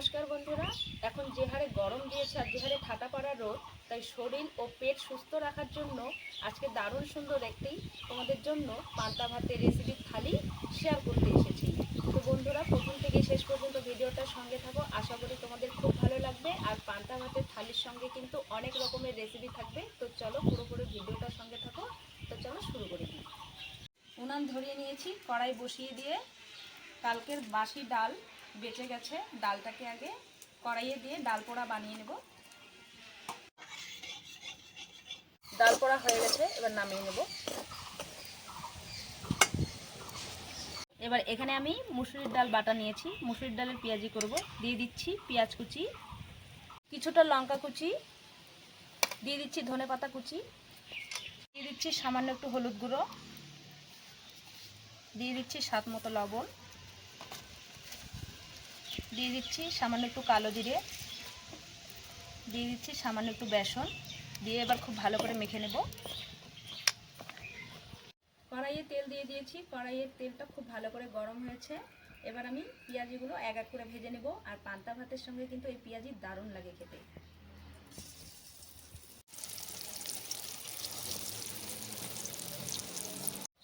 নমস্কার বন্ধুরা। এখন যে হারে গরম দিয়েছে আর যে হারে ঠাটা পাড়া রোদ, তাই শরীর ও পেট সুস্থ রাখার জন্য আজকে দারুণ সুন্দর একটি তোমাদের জন্য পান্তা ভাতের রেসিপি থালি শেয়ার করতে এসেছি। তো বন্ধুরা, প্রথম থেকে শেষ পর্যন্ত ভিডিওটার সঙ্গে থাকো। আশা করি তোমাদের খুব ভালো লাগবে। আর পান্তা ভাতের থালির সঙ্গে কিন্তু অনেক রকমের রেসিপি থাকবে। তো চলো পুরোপুরি ভিডিওটার সঙ্গে থাকো। তো চলো শুরু করে। দিই উনান ধরিয়ে নিয়েছি কড়াই বসিয়ে দিয়ে। কালকের বাসি ডাল বেঁচে গেছে। ডালটাকে আগে কড়াইয়ে দিয়ে ডাল পোড়া বানিয়ে নেব। ডাল পোড়া হয়ে গেছে, এবার নামিয়ে নেব। এবার এখানে আমি মুসুরির ডাল বাটা নিয়েছি। মুসুরির ডালের পেঁয়াজি করব। দিয়ে দিচ্ছি পেঁয়াজ কুচি, কিছুটা লঙ্কা কুচি, দিয়ে দিচ্ছি ধনে পাতা কুচি, দিয়ে দিচ্ছি সামান্য একটু হলুদ গুঁড়ো, দিয়ে দিচ্ছি স্বাদ মতো লবণ। দিয়ে দিচ্ছি সামান্য একটু কালো জিরে। দিয়ে দিচ্ছি সামান্য একটু বেসন। দিয়ে এবার খুব ভালো করে মেখে নেব। কড়াইয়ে তেল দিয়ে দিয়েছি। কড়াইয়ের তেলটা খুব ভালো করে গরম হয়েছে। এবার আমি পেঁয়াজিগুলো এক এক করে ভেজে নেব। আর পান্তা ভাতের সঙ্গে কিন্তু এই পেঁয়াজি দারুণ লাগে খেতে।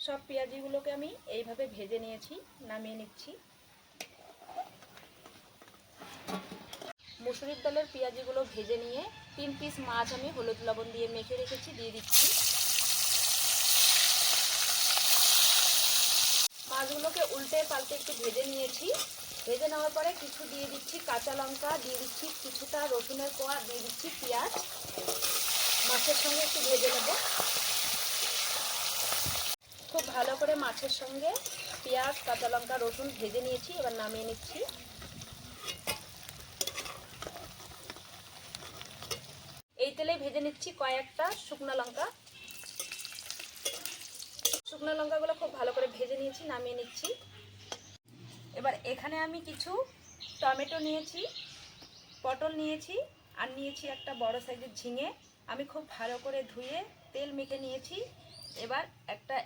সব পেঁয়াজিগুলোকে আমি এইভাবে ভেজে নিয়েছি, নামিয়ে নিচ্ছি। মুসুরির ডালের পেঁয়াজিগুলো ভেজে নিয়ে তিন পিস মাছ আমি হলুদ লবণ দিয়ে মেখে রেখেছি, দিয়ে দিচ্ছি। মাছগুলোকে উল্টে পাল্টে একটু ভেজে নিয়েছি। ভেজে নেওয়ার পরে কিছু দিয়ে দিচ্ছি কাঁচা লঙ্কা, দিয়ে দিচ্ছি কিছুটা রসুনের কোয়া, দিয়ে দিচ্ছি পেঁয়াজ। মাছের সঙ্গে একটু ভেজে নেব। খুব ভালো করে মাছের সঙ্গে পেঁয়াজ, কাঁচা লঙ্কা, রসুন ভেজে নিয়েছি, এবার নামিয়ে নিচ্ছি। এই তেলে ভেজে নিচ্ছি কয়েকটা শুকনো লঙ্কা। শুকনো লঙ্কাগুলো খুব ভালো করে ভেজে নিয়েছি, নামিয়ে নিচ্ছি। এবার এখানে আমি কিছু টমেটো নিয়েছি, পটল নিয়েছি, আর নিয়েছি একটা বড় সাইজের ঝিঙে। আমি খুব ভালো করে ধুয়ে তেল মেখে নিয়েছি। এবার একটা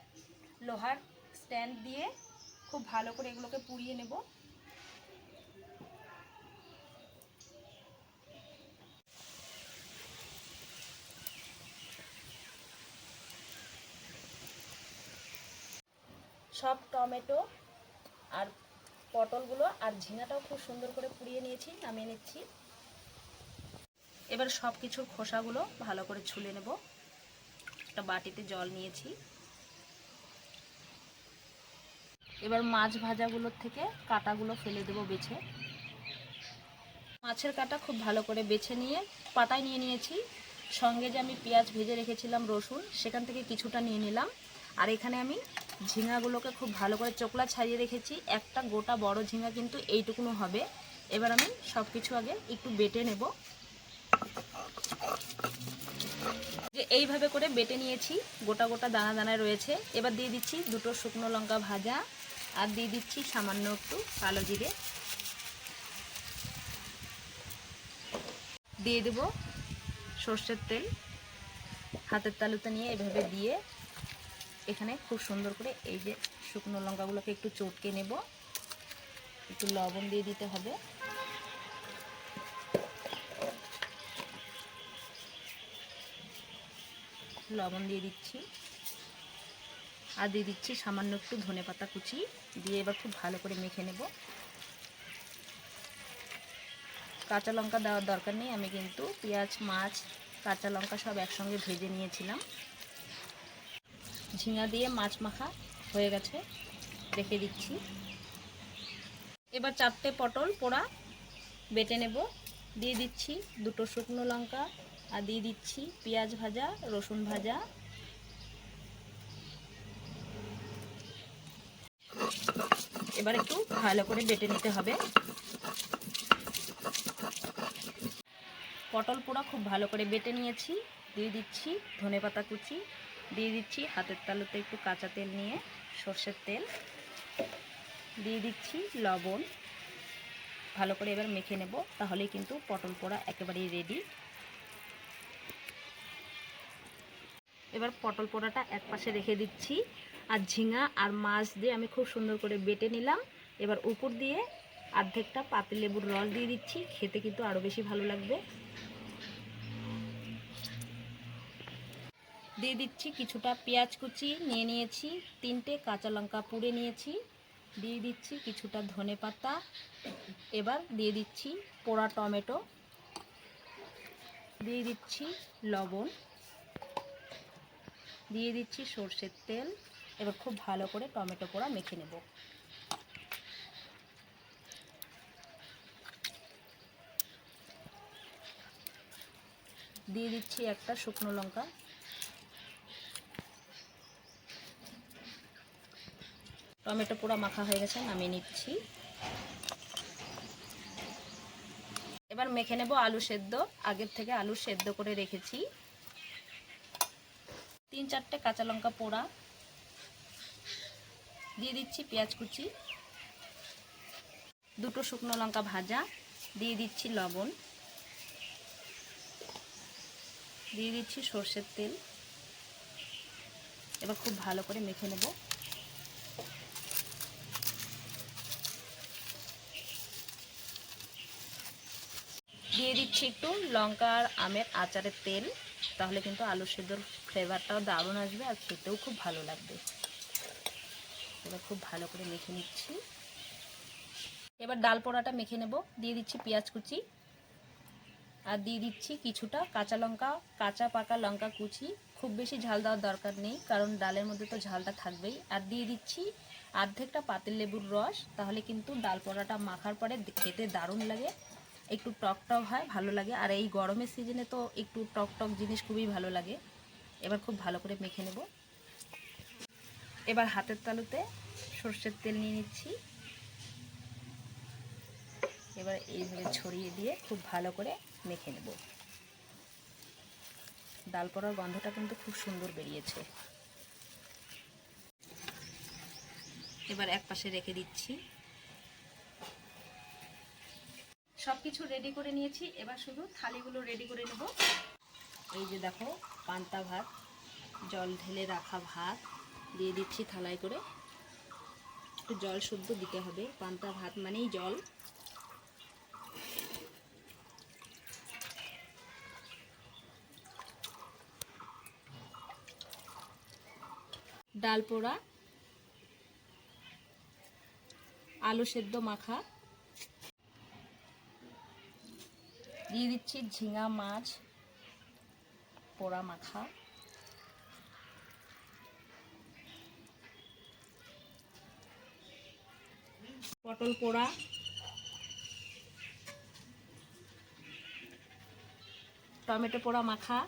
লোহার স্ট্যান্ড দিয়ে খুব ভালো করে এগুলোকে পুড়িয়ে নেব। সব টমেটো আর পটলগুলো আর ঝিঙাটাও খুব সুন্দর করে পুড়িয়ে নিয়েছি, নামিয়ে নিচ্ছি। এবার সব কিছুর খোসাগুলো ভালো করে ছুলে নেব। একটা বাটিতে জল নিয়েছি। এবার মাছ ভাজাগুলোর থেকে কাটাগুলো ফেলে দেবো বেছে। মাছের কাটা খুব ভালো করে বেছে নিয়ে পাতায় নিয়ে নিয়েছি। সঙ্গে যে আমি পেঁয়াজ ভেজে রেখেছিলাম রসুন, সেখান থেকে কিছুটা নিয়ে নিলাম। আর এখানে আমি ঝিঙাগুলোকে খুব ভালো করে চোকলা ছাড়িয়ে রেখেছি। একটা গোটা বড় ঝিঙা কিন্তু এইটুকুনো হবে। এবার আমি সব কিছু আগে একটু বেটে নেব। যে এইভাবে করে বেটে নিয়েছি, গোটা গোটা দানা দানায় রয়েছে। এবার দিয়ে দিচ্ছি দুটো শুকনো লঙ্কা ভাজা আর দিয়ে দিচ্ছি সামান্য একটু কালো জিরে। দিয়ে দেব সর্ষের তেল। হাতের তালুতে নিয়ে এভাবে দিয়ে এখানে খুব সুন্দর করে এই যে শুকনো লঙ্কাগুলোকে একটু চটকে নেব। একটু লবণ দিয়ে দিতে হবে। লবণ দিয়ে দিচ্ছি। আর দিয়ে দিচ্ছি সামান্য একটু ধনে পাতা কুচি দিয়ে এবার খুব ভালো করে মেখে নেব। কাঁচা লঙ্কা দেওয়ার দরকার নেই। আমি কিন্তু পেঁয়াজ, মাছ, কাঁচা লঙ্কা সব একসঙ্গে ভেজে নিয়েছিলাম। ঝিঙা দিয়ে মাছ মাখা হয়ে গেছে। রেখে দিচ্ছি। এবার চারটে পটল পোড়া বেটে নেব। দিয়ে দিচ্ছি দুটো শুকনো লঙ্কা আর দিয়ে দিচ্ছি পেঁয়াজ ভাজা, রসুন ভাজা। এবার একটু ভালো করে বেটে নিতে হবে। পটল পোড়া খুব ভালো করে বেটে নিয়েছি। দিয়ে দিচ্ছি ধনে পাতা কুচি দিয়ে দিচ্ছি হাতের তালুতে একটু কাঁচা তেল নিয়ে, সর্ষের তেল। দিয়ে দিচ্ছি লবণ। ভালো করে এবার মেখে নেব, তাহলেই কিন্তু পটল পোড়া একেবারেই রেডি এবার পটল পোড়াটা এক পাশে রেখে দিচ্ছি, আর ঝিঙা আর মাছ দিয়ে আমি খুব সুন্দর করে বেটে নিলাম। এবার উপর দিয়ে অর্ধেকটা পাতিলেবুর রস দিয়ে দিচ্ছি, খেতে কিন্তু আরও বেশি ভালো লাগবে। দিয়ে দিচ্ছি কিছুটা পেঁয়াজ কুচি, নিয়ে নিয়েছি তিনটে কাঁচা লঙ্কা পুড়ে নিয়েছি। দিয়ে দিচ্ছি কিছুটা ধনে পাতা। এবার দিয়ে দিচ্ছি পোড়া টমেটো। দিয়ে দিচ্ছি লবণ। দিয়ে দিচ্ছি সর্ষের তেল। এবার খুব ভালো করে টমেটো পোড়া মেখে নেব। দিয়ে দিচ্ছি একটা শুকনো লঙ্কা। টমেটো পোড়া মাখা হয়ে গেছে নামিয়ে নিচ্ছি। এবার মেখে নেব আলু সেদ্ধ। আগের থেকে আলু সেদ্ধ করে রেখেছি। তিন চারটে কাঁচা লঙ্কা পোড়া। দিয়ে দিচ্ছি পেঁয়াজ কুচি। দুটো শুকনো লঙ্কা ভাজা। দিয়ে দিচ্ছি লবণ। দিয়ে দিচ্ছি সর্ষের তেল। এবার খুব ভালো করে মেখে নেব দিয়ে দিচ্ছি একটু লঙ্কা আর আমের আচারের তেল, তাহলে কিন্তু আলু সেদ্ধর ফ্লেভারটাও দারুণ আসবে আর খেতেও খুব ভালো লাগবে। এবার খুব ভালো করে মেখে নিচ্ছি। এবার ডাল পোড়াটা মেখে নেব। দিয়ে দিচ্ছি পেঁয়াজ কুচি। আর দিয়ে দিচ্ছি কিছুটা কাঁচা লঙ্কা, কাঁচা পাকা লঙ্কা কুচি। খুব বেশি ঝাল দেওয়ার দরকার নেই, কারণ ডালের মধ্যে তো ঝালটা থাকবেই। আর দিয়ে দিচ্ছি অর্ধেকটা পাতিল লেবুর রস, তাহলে কিন্তু ডাল পোড়াটা মাখার পরে খেতে দারুণ লাগে। একটু টক টক হয়, ভালো লাগে। আর এই গরমের সিজনে তো একটু টক টক জিনিস খুবই ভালো লাগে। এবার খুব ভালো করে মেখে নেব। এবার হাতের তালুতে সর্ষের তেল নিয়ে নিচ্ছি। এবার এইভাবে ছড়িয়ে দিয়ে খুব ভালো করে মেখে নেব। ডাল পড়ার গন্ধটা কিন্তু খুব সুন্দর বেরিয়েছে। এবার এক পাশে রেখে দিচ্ছি। সব কিছু রেডি করে নিয়েছি। এবার শুধু থালিগুলো রেডি করে নেব। এই যে দেখো, পান্তা ভাত, জল ঢেলে রাখা ভাত, দিয়ে দিচ্ছি থালায় করে। একটু জল শুদ্ধ দিতে হবে। পান্তা ভাত মানেই জল। ডাল পোড়া, আলু সেদ্ধ মাখা দিয়ে দিচ্ছি ঝিঙা মাছ, পোড়া মাখা। পটল পোড়া। টমেটো পোড়া মাখা।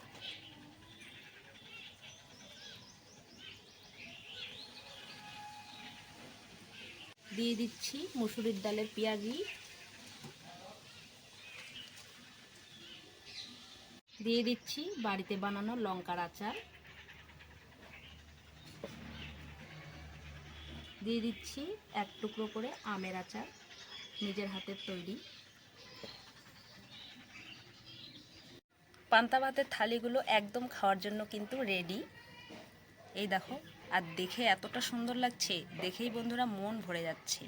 দিয়ে দিচ্ছি মুসুরির ডালের পেঁয়াজি। দিয়ে দিচ্ছি। বাড়িতে বানানো লঙ্কার আচার। দিয়ে দিচ্ছি এক টুকরো করে আমের আচার, নিজের হাতের তৈরি। পান্তা ভাতের থালিগুলো একদম খাওয়ার জন্য কিন্তু রেডি এই দেখো, আর দেখে এতটা সুন্দর লাগছে, দেখেই বন্ধুরা মন ভরে যাচ্ছে।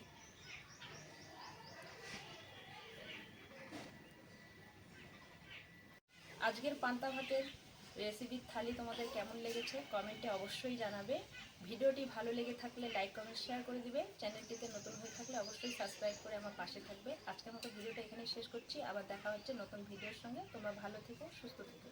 আজকের পান্তা ভাতের রেসিপির থালি তোমাদের কেমন লেগেছে কমেন্টে অবশ্যই জানাবে। ভিডিওটি ভালো লেগে থাকলে লাইক কমেন্ট শেয়ার করে দিবে। চ্যানেলটিতে নতুন হয়ে থাকলে অবশ্যই সাবস্ক্রাইব করে আমার পাশে থাকবে। আজকের মতো ভিডিওটা এখানে শেষ করছি। আবার দেখা হচ্ছে নতুন ভিডিওর সঙ্গে। তোমরা ভালো থেকো, সুস্থ থেকো।